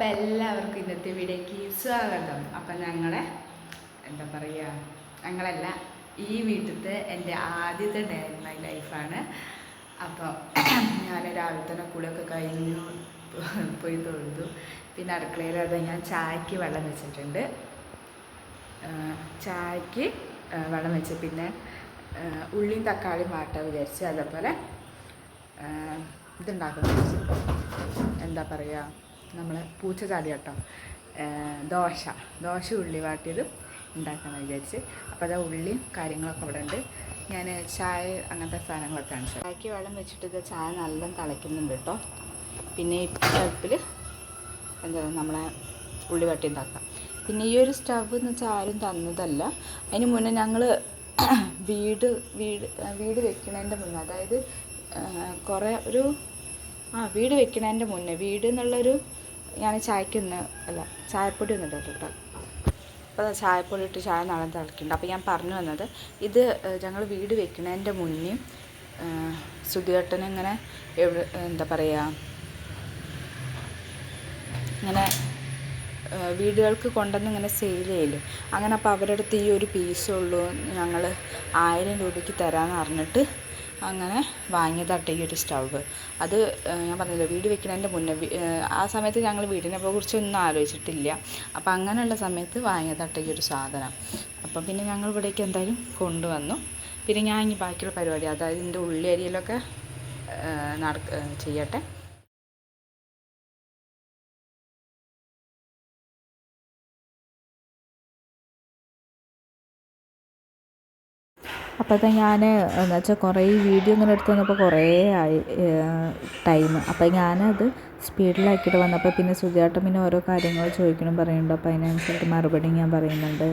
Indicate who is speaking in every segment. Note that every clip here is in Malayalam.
Speaker 1: അപ്പം എല്ലാവർക്കും ഇന്നത്തെ വീഡിയോയ്ക്ക് സ്വാഗതം. അപ്പം ഞങ്ങളെ എന്താ പറയുക ഞങ്ങളല്ല ഈ വീട്ടിലത്തെ എന്റെ ആദ്യത്തെ ഡേ മൈ ലൈഫാണ് അപ്പോൾ ഞാൻ രാവിലെ തന്നെ കുളിയൊക്കെ കഴിഞ്ഞു പോയി തൊഴുതു. പിന്നെ അടുക്കളയിൽ അത് ഞാൻ ചായക്ക് വെള്ളം വെച്ചിട്ടുണ്ട്. ചായക്ക് വെള്ളം വെച്ച്. പിന്നെ ഉള്ളിയും തക്കാളിയും വാട്ടാൻ വിചാരിച്ച് അതേപോലെ ഇതുണ്ടാക്കുന്നു. എന്താ പറയുക നമ്മൾ പൂച്ച ചാടി കേട്ടോ ദോശ. ദോശ ഉള്ളി വാട്ടിയത് ഉണ്ടാക്കാമെന്ന് വിചാരിച്ച്. അപ്പോൾ അത് ഉള്ളിയും കാര്യങ്ങളൊക്കെ അവിടെ ഉണ്ട്. ഞാൻ ചായ അങ്ങനത്തെ സാധനങ്ങളൊക്കെ ആണ് ചായക്ക് വെള്ളം വെച്ചിട്ട് ചായ നല്ല തിളയ്ക്കുന്നുണ്ട് കേട്ടോ. പിന്നെ ഈ അടുപ്പിൽ എന്താ നമ്മളെ ഉള്ളി വട്ടി ഉണ്ടാക്കാം. പിന്നെ ഈ ഒരു സ്റ്റവ് എന്ന് വെച്ചാൽ ആരും തന്നതല്ല. അതിന് മുന്നേ ഞങ്ങൾ വീട് വീട് വീട് വെക്കണതിന്റെ മുന്നേ അതായത് കുറേ ഒരു ആ വീട് വെക്കണതിന്റെ മുന്നേ വീട് എന്നുള്ളൊരു ഞാൻ ചായക്കൊന്ന് അല്ല ചായപ്പൊടി ഒന്നും ഇട്ടിട്ട് കേട്ടോ അപ്പോൾ ചായപ്പൊടി ഇട്ട് ചായ നാളെ തിളക്കുന്നുണ്ട് അപ്പോൾ ഞാൻ പറഞ്ഞു വന്നത് ഇത് ഞങ്ങൾ വീട് വെക്കുന്നതിന്റെ മുന്നേ സുധിയേട്ടൻ ഇങ്ങനെ എവിടെ എന്താ പറയുക ഇങ്ങനെ വീടുകൾക്ക് കൊണ്ടുവന്ന് ഇങ്ങനെ സെയിൽ ചെയ്യില്ലേ അങ്ങനെ അപ്പോൾ അവരുടെ അടുത്ത് ഈ ഒരു പീസുള്ളൂ ഞങ്ങൾ ആയിരം രൂപയ്ക്ക് തരാമെന്ന് പറഞ്ഞിട്ട് അങ്ങനെ വാങ്ങിയതാട്ടെ ഈ ഒരു സ്റ്റൗവ്. അത് ഞാൻ പറഞ്ഞില്ല വീട് വെക്കുന്നതിന്റെ മുന്നേ ആ, സമയത്ത് ഞങ്ങൾ വീടിനെ കുറിച്ചൊന്നും ആലോചിച്ചിട്ടില്ല. അപ്പോൾ അങ്ങനെയുള്ള സമയത്ത് വാങ്ങിയതാട്ടെ ഈ ഒരു സാധനം. അപ്പം പിന്നെ ഞങ്ങൾ ഇവിടേക്ക് എന്തായാലും കൊണ്ടുവന്നു. പിന്നെ ഞാൻ ഇനി ബാക്കിയുള്ള പരിപാടി അതായത് ഇതിന്റെ ഉള്ളി അരിയിലൊക്കെ നടക്ക ചെയ്യട്ടെ.
Speaker 2: അപ്പോൾ അത് ഞാൻ എന്ന് വെച്ചാൽ കുറേ വീഡിയോ ഇങ്ങനെ എടുത്ത് വന്നപ്പോൾ കുറേ ആയി ടൈം അപ്പോൾ ഞാനത് സ്പീഡിലാക്കിയിട്ട് വന്നപ്പോൾ പിന്നെ സുജാട്ടം പിന്നെ ഓരോ കാര്യങ്ങൾ ചോദിക്കണം പറയുന്നുണ്ട്. അപ്പോൾ അതിനനുസരിച്ച് മറുപടി ഞാൻ പറയുന്നുണ്ട്.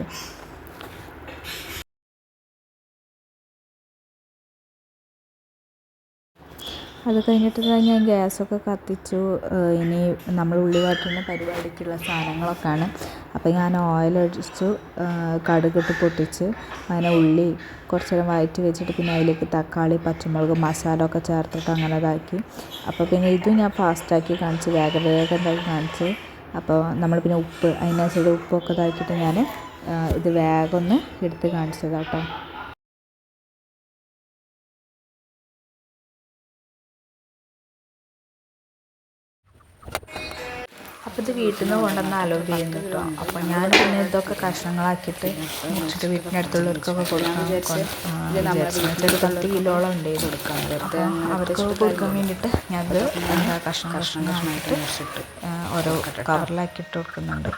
Speaker 2: അത് കഴിഞ്ഞിട്ട് ഞാൻ ഗ്യാസൊക്കെ കത്തിച്ചു. ഇനി നമ്മൾ ഉള്ളി വാട്ടുന്ന പരിപാടിക്കുള്ള സാധനങ്ങളൊക്കെയാണ്. അപ്പോൾ ഞാൻ ഏഹ് കടുകിട്ട് പൊട്ടിച്ച് അങ്ങനെ ഉള്ളി കുറച്ച് നേരം വഴറ്റി വെച്ചിട്ട് പിന്നെ അതിലേക്ക് തക്കാളി പച്ചമുളക് മസാല ഒക്കെ ചേർത്തിട്ട് അങ്ങനെ ഇതാക്കി. അപ്പോൾ പിന്നെ ഇതും ഞാൻ ഫാസ്റ്റാക്കി കാണിച്ച് വേഗം വേഗം ഇതാക്കി കാണിച്ച്. അപ്പോൾ നമ്മൾ പിന്നെ ഉപ്പ് അതിനനുസരിച്ച് ഉപ്പൊക്കെ ഇതാക്കിയിട്ട് ഞാൻ ഇത് വേഗം ഒന്ന് എടുത്ത് കാണിച്ചതാട്ടോ. അപ്പോൾ ഇത് വീട്ടിൽ നിന്ന് കൊണ്ടുവന്ന് അലോ ചെയ്യുന്നു കേട്ടോ അപ്പോൾ ഞാൻ പിന്നെ ഇതൊക്കെ കഷ്ണങ്ങളാക്കിയിട്ട് മുറിച്ചിട്ട് വീട്ടിന്റെ അടുത്തുള്ളവർക്കൊക്കെ കൊടുക്കാൻ വിചാരിച്ചു. ഒരു പത്ത് കിലോളം ഉണ്ട് ഇത് കൊടുക്കാൻ. അവർക്ക് കൊടുക്കാൻ വേണ്ടിയിട്ട് ഞാനത് എന്താ കഷ്ണം കഷ്ണം കഷ്ണമായിട്ട് മുറിച്ചിട്ട് ഓരോ കവറിലാക്കിയിട്ട് കൊടുക്കുന്നുണ്ട്.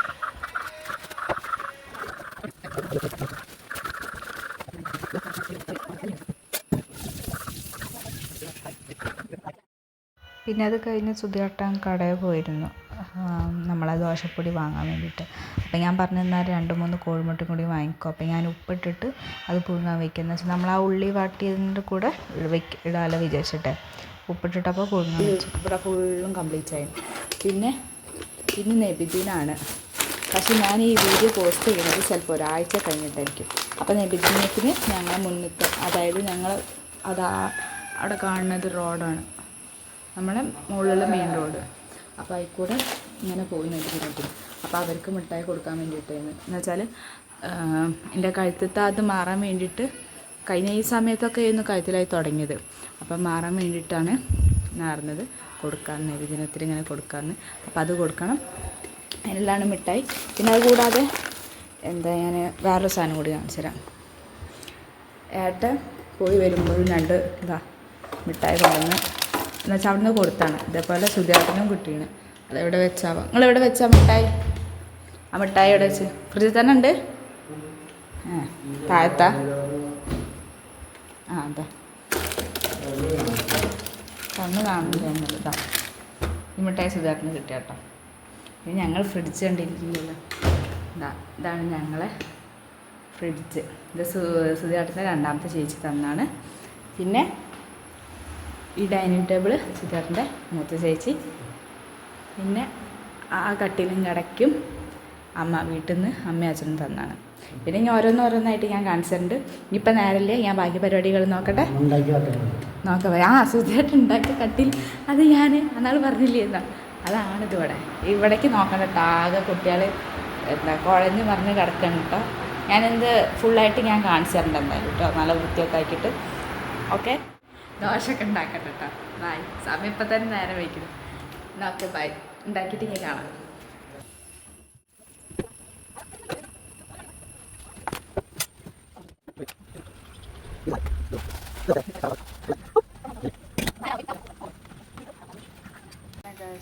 Speaker 2: പിന്നെ അത് കഴിഞ്ഞ് സുധിയേട്ടൻ കടയിൽ പോയിരുന്നു. നമ്മളെ ദോശപ്പൊടി വാങ്ങാൻ വേണ്ടിയിട്ട്. അപ്പം ഞാൻ പറഞ്ഞു എന്നാൽ രണ്ട് മൂന്ന് കോഴിമുട്ടയും കൂടി വാങ്ങിക്കോ. അപ്പം ഞാൻ ഉപ്പിട്ടിട്ട് അത് പുഴുങ്ങാൻ വെക്കുന്നത് വെച്ചാൽ നമ്മൾ ആ ഉള്ളി വാട്ടിയതിന്റെ കൂടെ വെക്ക് ഇടാമല്ലോ വിചാരിച്ചിട്ട്. ഉപ്പിട്ടിട്ടപ്പോൾ പുഴുങ്ങാൻ
Speaker 1: ഇവിടെ ഫുള്ളും കംപ്ലീറ്റ് ആയി. പിന്നെ ഇനി നബിദിനാണ്. പക്ഷെ ഞാൻ ഈ വീഡിയോ പോസ്റ്റ് ചെയ്യുന്നത് ചിലപ്പോൾ ഒരാഴ്ച കഴിഞ്ഞിട്ടായിരിക്കും. അപ്പോൾ നബിദിനത്തിന് ഞങ്ങൾ മുന്നിട്ട് അതായത് ഞങ്ങൾ അതാ അവിടെ കാണുന്നത് റോഡാണ് നമ്മുടെ മുകളിലുള്ള മെയിൻ റോഡ് അപ്പോൾ അതിൽ കൂടെ ഇങ്ങനെ പോയി നബിദിനത്തിന് അപ്പോൾ അവർക്ക് മിഠായി കൊടുക്കാൻ വേണ്ടിയിട്ടായിരുന്നു. എന്ന് വെച്ചാൽ എന്റെ കഴുത്തത്തെ അത് മാറാൻ വേണ്ടിയിട്ട് കഴിഞ്ഞ ഈ സമയത്തൊക്കെ ആയിരുന്നു കഴുത്തിലായി തുടങ്ങിയത്. അപ്പം മാറാൻ വേണ്ടിയിട്ടാണ് മാറുന്നത്. കൊടുക്കാൻ വിദിനത്തിൽ ഇങ്ങനെ കൊടുക്കാമെന്ന് അപ്പോൾ അത് കൊടുക്കണം. അതിനെല്ലാം മിഠായി. പിന്നെ അത് കൂടാതെ എന്താ ഞാൻ വേറൊരു സാധനം കൂടി കാണിച്ചു തരാം. ഏട്ട പോയി വരുമ്പോഴും രണ്ട് ഇതാ മിഠായി കൊണ്ടുവന്ന് എന്നുവെച്ചാൽ അവിടുന്ന് കൊടുത്താണ്. ഇതേപോലെ സുധാകരനും കിട്ടിയാണ് അതെവിടെ വെച്ചാവാം നിങ്ങൾ എവിടെ വെച്ചാ മിഠായി? ആ മിഠായി എവിടെ വെച്ച്? ഫ്രിഡ്ജിൽ തന്നെ ഉണ്ട്? ആ താഴത്താ. ആ അതാ. കണ്ണ് എന്നുള്ളതാ ഈ മിഠായി സുധാകരന് കിട്ടിയ കേട്ടോ. ഇനി ഞങ്ങൾ ഫ്രിഡ്ജ് കണ്ടിരിക്കുന്നില്ല ഇതാ ഇതാണ് ഞങ്ങളെ ഫ്രിഡ്ജ്. ഇത് സു സുധാകരന്റെ രണ്ടാമത്തെ ചേച്ചി തന്നാണ്. പിന്നെ ഈ ഡൈനിങ് ടേബിൾ സുധാകരന്റെ മൂത്ത ചേച്ചി. പിന്നെ ആ കട്ടിലും കിടക്കും അമ്മ വീട്ടിൽ നിന്ന് അമ്മ അച്ഛനും തന്നാണ്. പിന്നെ ഇനി ഓരോന്നോരോന്നായിട്ട് ഞാൻ കാണിച്ചിട്ടുണ്ട്. ഇനിയിപ്പോൾ നേരല്ലേ ഞാൻ ബാക്കി പരിപാടികൾ നോക്കട്ടെ? നോക്കാം ആ സുധേട്ടൻ ഉണ്ടാക്കിയ കട്ടിൽ. അത് ഞാൻ അന്നാൾ പറഞ്ഞില്ലേ എന്നാ അതാണ് ഇതിവിടെ. ഇവിടേക്ക് നോക്കണ്ട കേട്ടോ ആകെ കുട്ടികൾ എന്താ കുഴഞ്ഞ് മറിഞ്ഞ് കിടക്കണം കേട്ടോ ഞാനെന്ത് ഫുള്ളായിട്ട് ഞാൻ കാണിച്ചു തരണ്ട എന്തായാലും കേട്ടോ നല്ല വൃത്തിയൊക്കെ ആക്കിയിട്ട്. ഓക്കെ? ദോശയൊക്കെ ഉണ്ടാക്കട്ടെ കേട്ടോ ബായ് സമയം ഇപ്പം തന്നെ നേരം വയ്ക്കുന്നു ഓക്കെ ബൈ. ഉണ്ടാക്കിയിട്ട് ഇനി കാണാം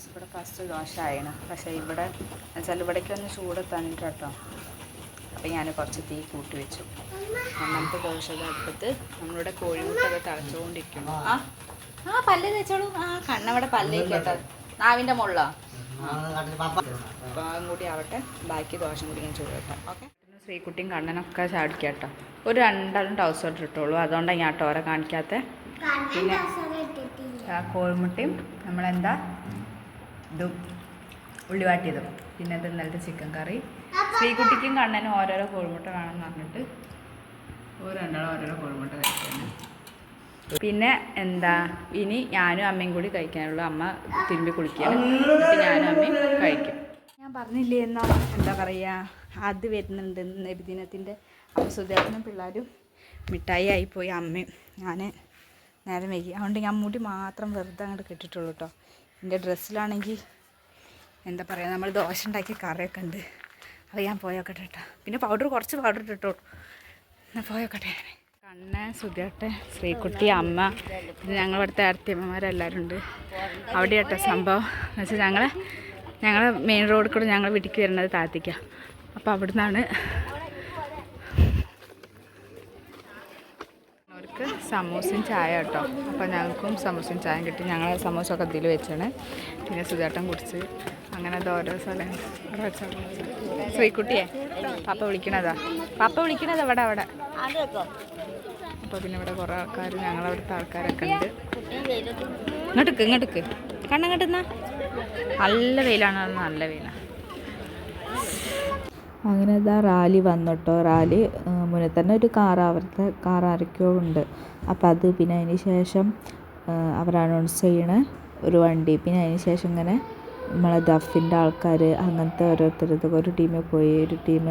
Speaker 1: ഇവിടെ ഫസ്റ്റ് ദോശ ആയിണ് പക്ഷേ ഇവിടെ വെച്ചാൽ ഇവിടേക്ക് ഒന്ന് ചൂട് തന്നിട്ട് കേട്ടോ. അപ്പം ഞാൻ കുറച്ച് തീ കൂട്ടി വെച്ചു. നമുക്ക് ദോശ അടുപ്പത്ത്. നമ്മളിവിടെ കോഴിമുട്ടൊക്കെ തിളച്ചുകൊണ്ടിരിക്കുന്നു ആ ആ പല്ല് തേച്ചോളൂ. ആ കണ്ണവിടെ പല്ലേക്ക് കേട്ടോ നാവിന്റെ മുകളിലോ? കൂടി ആവട്ടെ ബാക്കി ദോശ കൂടി ഞാൻ ചൂട് കേട്ടോ ഓക്കെ. ശ്രീകുട്ടിയും കണ്ണനൊക്കെ ചാടിക്കട്ടോ ഒരു രണ്ടാളും ടൗസർ ഇട്ടിട്ടുള്ളൂ. അതുകൊണ്ടാണ് ഞാൻ ടോറെ കാണിക്കാത്ത. പിന്നെ കോഴിമുട്ടയും നമ്മളെന്താ? ഇതും ഉള്ളിവാട്ടിയതും പിന്നെ അത് ഇന്നലത്തെ ചിക്കൻ കറി. ശ്രീകുട്ടിക്കും കണ്ണനും ഓരോരോ കോഴിമുട്ട വേണമെന്ന് പറഞ്ഞിട്ട്. ഓരോ രണ്ടാളും ഓരോരോ കോഴിമുട്ട കഴിക്കുന്നു പിന്നെ എന്താ ഇനി ഞാനും അമ്മയും കൂടി കഴിക്കാനുള്ളൂ അമ്മ തിരുമ്പി കുളിക്കുകയാണ് എന്നിട്ട് ഞാനും അമ്മയും കഴിക്കും. ഞാൻ പറഞ്ഞില്ലേ എന്നാ എന്താ പറയുക അത് വരുന്നുണ്ട് നബിദിനത്തിന്റെ അപ്പോൾ സുധാകരനും പിള്ളേരും മിഠായി ആയിപ്പോയി അമ്മയും. ഞാൻ നേരം വൈകി. അതുകൊണ്ട് ഞാൻ മുടി മാത്രം വെറുതെ അങ്ങോട്ട് കെട്ടിട്ടുള്ളൂ കേട്ടോ എന്റെ ഡ്രസ്സിലാണെങ്കിൽ എന്താ പറയുക നമ്മൾ ദോശ ഉണ്ടാക്കി കറിയൊക്കെ ഉണ്ട്. അത് ഞാൻ പോയോക്കട്ടെ കേട്ടോ പിന്നെ പൗഡർ കുറച്ച് പൗഡർ ഇട്ടിട്ടോളൂ. എന്നാൽ പോയോക്കട്ടെ ഞാൻ കണ്ണ സുധിയട്ടെ ശ്രീകുട്ടി അമ്മ ഞങ്ങൾ ഇവിടുത്തെ അടുത്തമ്മമാരെല്ലാവരും ഉണ്ട് അവിടെ കേട്ടോ സംഭവം. എന്ന് വെച്ചാൽ ഞങ്ങൾ ഞങ്ങൾ മെയിൻ റോഡിൽ കൂടെ ഞങ്ങൾ വീട്ടിലേക്ക് വരുന്നത് താത്തിക്കാം. അപ്പോൾ അവിടെ നിന്നാണ് അവർക്ക് സമൂസയും ചായ കേട്ടോ. അപ്പോൾ ഞങ്ങൾക്കും സമൂസയും ചായയും കിട്ടി. ഞങ്ങൾ സമൂസമൊക്കെ അതിൽ വെച്ചാണ്. പിന്നെ സുധേട്ടൻ കുടിച്ച്. അങ്ങനെ ഓരോ സ്ഥലം. ശ്രീക്കുട്ടിയെ പാപ്പ വിളിക്കണതാ? പാപ്പ വിളിക്കണത് അവിടെ. അവിടെ അപ്പോൾ പിന്നെ ഇവിടെ കുറേ ആൾക്കാർ ഞങ്ങളവിടുത്തെ ആൾക്കാരൊക്കെ ഉണ്ട്. ഇങ്ങോട്ടേക്ക് ഇങ്ങോട്ടേക്ക്. കണ്ണങ്ങോട്ടെന്നാ നല്ല വെയിലാണ് നല്ല വെയിലാണ്
Speaker 2: അങ്ങനെ ഇതാ റാലി വന്നിട്ടോ. റാലി മുന്നേ തന്നെ ഒരു കാർ അവരുടെ കാർ ആരൊക്കെയോ ഉണ്ട്. അപ്പോൾ അത് പിന്നെ അതിന് ശേഷം അവർ അനൗൺസ് ചെയ്യണ ഒരു വണ്ടി. പിന്നെ അതിന് ശേഷം ഇങ്ങനെ നമ്മളെ ദഫിന്റെ ആൾക്കാർ അങ്ങനത്തെ ഓരോരുത്തരതൊക്കെ ഒരു ടീമിൽ പോയി ഒരു ടീം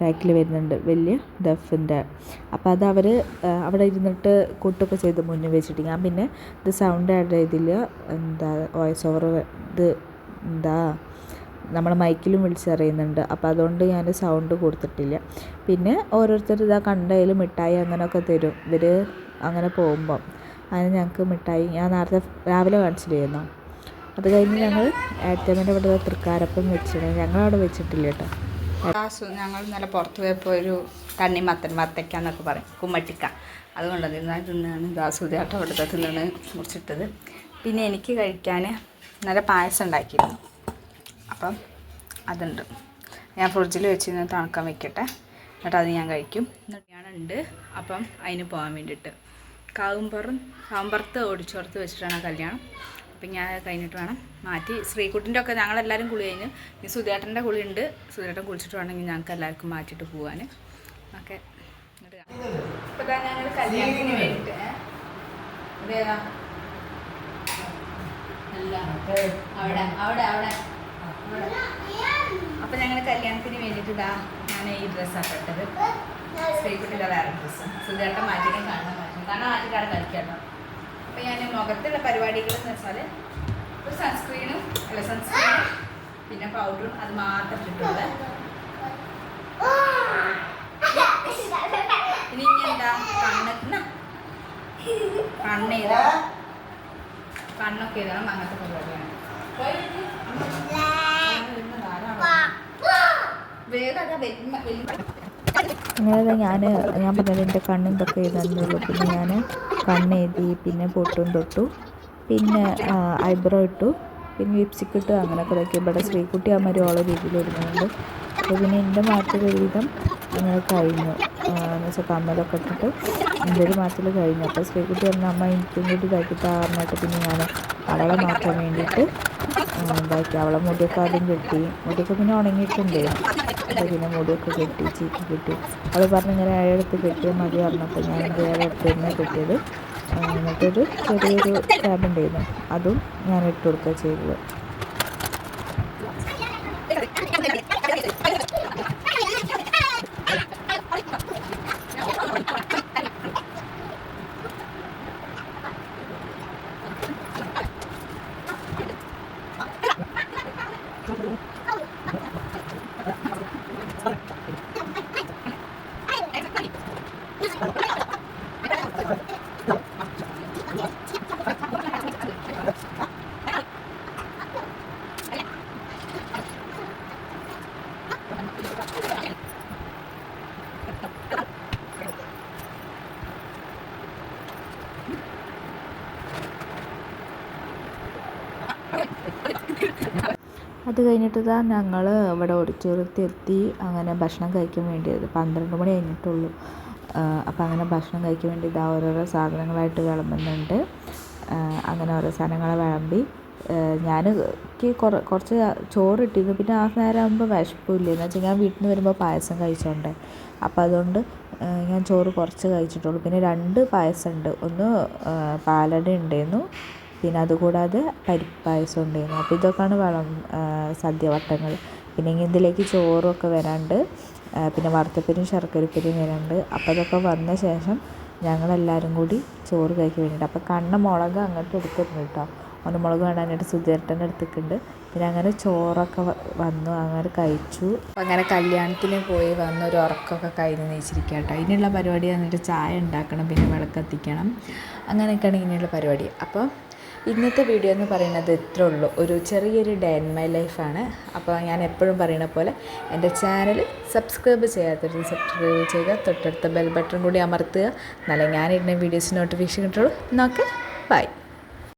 Speaker 2: ബാക്കിൽ വരുന്നുണ്ട് വലിയ ദഫിന്റെ. അപ്പോൾ അത് അവർ അവിടെ ഇരുന്നിട്ട് കൊട്ടൊക്കെ ചെയ്ത് മുന്നിൽ വെച്ചിട്ട് ഞാൻ പിന്നെ ഇത് സൗണ്ട് ആഡ് ചെയ്തില്ല. എന്താ വോയിസ് ഓവർ ഇത് എന്താ നമ്മൾ മൈക്കിലും വിളിച്ചറിയുന്നുണ്ട്. അപ്പോൾ അതുകൊണ്ട് ഞാൻ സൗണ്ട് കൊടുത്തിട്ടില്ല. പിന്നെ ഓരോരുത്തർ ഇതാ കണ്ടതിൽ മിഠായി അങ്ങനെയൊക്കെ തരും. ഇവർ അങ്ങനെ പോകുമ്പം അതിന് ഞങ്ങൾക്ക് മിഠായി. ഞാൻ നേരത്തെ രാവിലെ കാണിച്ചില്ലായിരുന്നോ? അത് കഴിഞ്ഞ് ഞങ്ങൾ ഏത്തമ്മേന്റെ ഇവിടെ തൃക്കാരപ്പം വെച്ചിട്ടുണ്ട് ഞങ്ങളവിടെ വെച്ചിട്ടില്ല കേട്ടോ.
Speaker 1: ഞങ്ങൾ ഇന്നലെ പുറത്ത് പോയപ്പോൾ ഒരു തണ്ണിമത്തൻ വത്തക്ക എന്നൊക്കെ പറയും കുമ്മട്ടിക്ക. അതുകൊണ്ട് തിന്നാണ് ദാസുദേട്ടം അവിടെ തിന്നാണ് മുറിച്ചിട്ടത്. പിന്നെ എനിക്ക് കഴിക്കാൻ നല്ല പായസം ഉണ്ടാക്കിയിരുന്നു. അപ്പം അതുണ്ട്. ഞാൻ ഫ്രിഡ്ജിൽ വെച്ച് ഇന്ന് തണുക്കാൻ വെക്കട്ടെ. എന്നിട്ട് അത് ഞാൻ കഴിക്കും. എന്നിട്ട് ഞാനുണ്ട് അപ്പം അതിന് പോകാൻ വേണ്ടിയിട്ട്. കാവുമ്പുറം കാവുമ്പുറത്ത് ഓടിച്ചോർത്ത് വെച്ചിട്ടാണ് കല്യാണം. അപ്പം ഞാൻ കഴിഞ്ഞിട്ട് വേണം മാറ്റി. ശ്രീകുട്ടിന്റെ ഒക്കെ ഞങ്ങളെല്ലാവരും കുളി കഴിഞ്ഞ് ഇനി സുധേട്ടന്റെ കുളി ഉണ്ട് സുധേട്ടൻ കുളിച്ചിട്ട് വേണമെങ്കിൽ ഞങ്ങൾക്ക് എല്ലാവർക്കും മാറ്റിയിട്ട് പോകാൻ ഓക്കെ. ഇപ്പം ഞങ്ങൾ കല്യാണത്തിന് വേണ്ടിയിട്ട് അവിടെ അവിടെ അവിടെ. അപ്പൊ ഞങ്ങൾ കല്യാണത്തിന് വേണ്ടിട്ട് ഞാൻ ഈ ഡ്രസ്സാണ് ഇട്ടത്. ശ്രീകുട്ടിയുടെ വേറെ ഡ്രസ്സ് സുധേട്ടൻ മാറ്റിയിട്ട് കാണാൻ മാറ്റി കാണാൻ മാറ്റിയിട്ടാണ് കളിക്കാട്ടോ. അപ്പൊ ഞാൻ മുഖത്തുള്ള പരിപാടികൾ എന്ന് വെച്ചാൽ ഒരു സൺസ്ക്രീനും അല്ല സൺസ്ക്രീനും പിന്നെ പൗഡറും അത് മാത്രം ഇട്ടിട്ടുണ്ട് ഇനി എന്താ? കണ്ണ് കണ്ണ് കണ്ണൊക്കെ ഏതാണ്? അങ്ങനത്തെ പരിപാടിയാണ്. വേഗം അതാ വലിയ
Speaker 2: അങ്ങനെ ഞാൻ ഞാൻ പറഞ്ഞത് എന്റെ കണ്ണും തൊക്കെ എഴുതാനുള്ളൂ പിന്നെ ഞാൻ കണ്ണ് എഴുതി പിന്നെ പൊട്ടും തൊട്ടു പിന്നെ ഐബ്രോ ഇട്ടു പിന്നെ ലിപ്സ്റ്റിക് ഇട്ടു അങ്ങനെയൊക്കെ ഇതൊക്കെ ഇവിടെ ശ്രീകുട്ടി അമ്മ ഓളെ രീതിയിൽ ഒരുങ്ങുന്നുണ്ട്. അപ്പോൾ പിന്നെ എന്റെ മാറ്റൽ ഒരുവിധം അങ്ങനെ കഴിഞ്ഞു. എന്ന് വെച്ചാൽ കമ്മലൊക്കെ ഇട്ടിട്ട് എന്റെ ഒരു മാറ്റൽ കഴിഞ്ഞു. അപ്പോൾ ശ്രീകുട്ടി പറഞ്ഞ അമ്മ എനിക്കും കൂടി ഇതാക്കിയിട്ട് പറഞ്ഞിട്ട് പിന്നെ ഞാൻ അവളെ മാറ്റാൻ വേണ്ടിയിട്ട് ഇതാക്കി. അവളെ മുടിയൊക്കെ ആദ്യം കെട്ടി. മുടിയൊക്കെ പിന്നെ ഉണങ്ങിയിട്ടുണ്ട്. അപ്പോൾ പിന്നെ മുടിയൊക്കെ കെട്ടി ചീക്ക് കെട്ടി. അവൾ പറഞ്ഞു ഇങ്ങനെ അയാളെടുത്ത് കെട്ടിയാൽ മതി പറഞ്ഞപ്പോൾ ഞാൻ എന്റെ അയാളെടുത്ത് തന്നെ കെട്ടിയത്? എന്നിട്ടൊരു ചെറിയൊരു ക്യാബ് ഉണ്ടായിരുന്നു. അതും ഞാൻ ഇട്ട് കൊടുക്കുക ചെയ്തത്. അത് കഴിഞ്ഞിട്ട് താ ഞങ്ങൾ ഇവിടെ ഓഡിറ്റോറിയത്തിൽ എത്തി അങ്ങനെ ഭക്ഷണം കഴിക്കാൻ വേണ്ടി പന്ത്രണ്ട് മണി കഴിഞ്ഞിട്ടുള്ളൂ. അപ്പോൾ അങ്ങനെ ഭക്ഷണം കഴിക്കാൻ വേണ്ടി ഇതാ ഓരോരോ സാധനങ്ങളായിട്ട് വിളമ്പുന്നുണ്ട്. അങ്ങനെ ഓരോ സാധനങ്ങൾ വിളമ്പി. ഞാൻ കുറ കുറച്ച് ചോറ് ഇട്ടിരുന്നു പിന്നെ ആ നേരം ആകുമ്പോൾ വിശപ്പില്ല. എന്ന് വെച്ചാൽ ഞാൻ വീട്ടിൽ നിന്ന് വരുമ്പോൾ പായസം കഴിച്ചോണ്ട്. അപ്പോൾ അതുകൊണ്ട് ഞാൻ ചോറ് കുറച്ച് കഴിച്ചിട്ടുള്ളൂ. പിന്നെ രണ്ട് പായസം ഉണ്ട് ഒന്ന് പാലട ഉണ്ടായിരുന്നു പിന്നെ അതുകൂടാതെ പരിപ്പ് പായസം ഉണ്ടായിരുന്നു അപ്പോൾ ഇതൊക്കെയാണ് വളം സദ്യവട്ടങ്ങൾ പിന്നെ ഇതിലേക്ക് ചോറൊക്കെ വരാണ്ട് പിന്നെ വറുത്തപ്പരിയും ശർക്കരപ്പരിയും വരാണ്ട്. അപ്പോൾ അതൊക്കെ വന്ന ശേഷം ഞങ്ങളെല്ലാവരും കൂടി ചോറ് കഴിക്കാൻ വേണ്ടിയിട്ട്. അപ്പോൾ കണ്ണ മുളക് അങ്ങോട്ട് എടുത്തിട്ടുണ്ട് കേട്ടോ. ഒന്ന് മുളക് വേണ്ടാനായിട്ട് സുധീർട്ടന്റെ അടുത്തേക്കുണ്ട് പിന്നെ അങ്ങനെ ചോറൊക്കെ വന്നു അങ്ങനെ കഴിച്ചു. അങ്ങനെ കല്യാണത്തിന് പോയി വന്ന് ഒരു ഉറക്കമൊക്കെ കഴിഞ്ഞ് നയിച്ചിരിക്കുക കേട്ടോ. ഇനിയുള്ള പരിപാടി വന്നിട്ട് ചായ ഉണ്ടാക്കണം പിന്നെ വിളക്കത്തിക്കണം അങ്ങനെയൊക്കെയാണ് ഇനിയുള്ള പരിപാടി. അപ്പോൾ ഇന്നത്തെ വീഡിയോ എന്ന് പറയുന്നത് ഇത്രേ ഉള്ളൂ. ഒരു ചെറിയൊരു ഡേ ഇൻ മൈ ലൈഫാണ് അപ്പോൾ ഞാൻ എപ്പോഴും പറയുന്ന പോലെ എന്റെ ചാനൽ സബ്സ്ക്രൈബ് ചെയ്യാത്തവർ സബ്സ്ക്രൈബ് ചെയ്യുക തൊട്ടടുത്ത ബെൽ ബട്ടൺ കൂടി അമർത്തുക. എന്നാലേ ഞാനിടുന്ന വീഡിയോസ് നോട്ടിഫിക്കേഷൻ കിട്ടുള്ളൂ. നോക്കെ ബൈ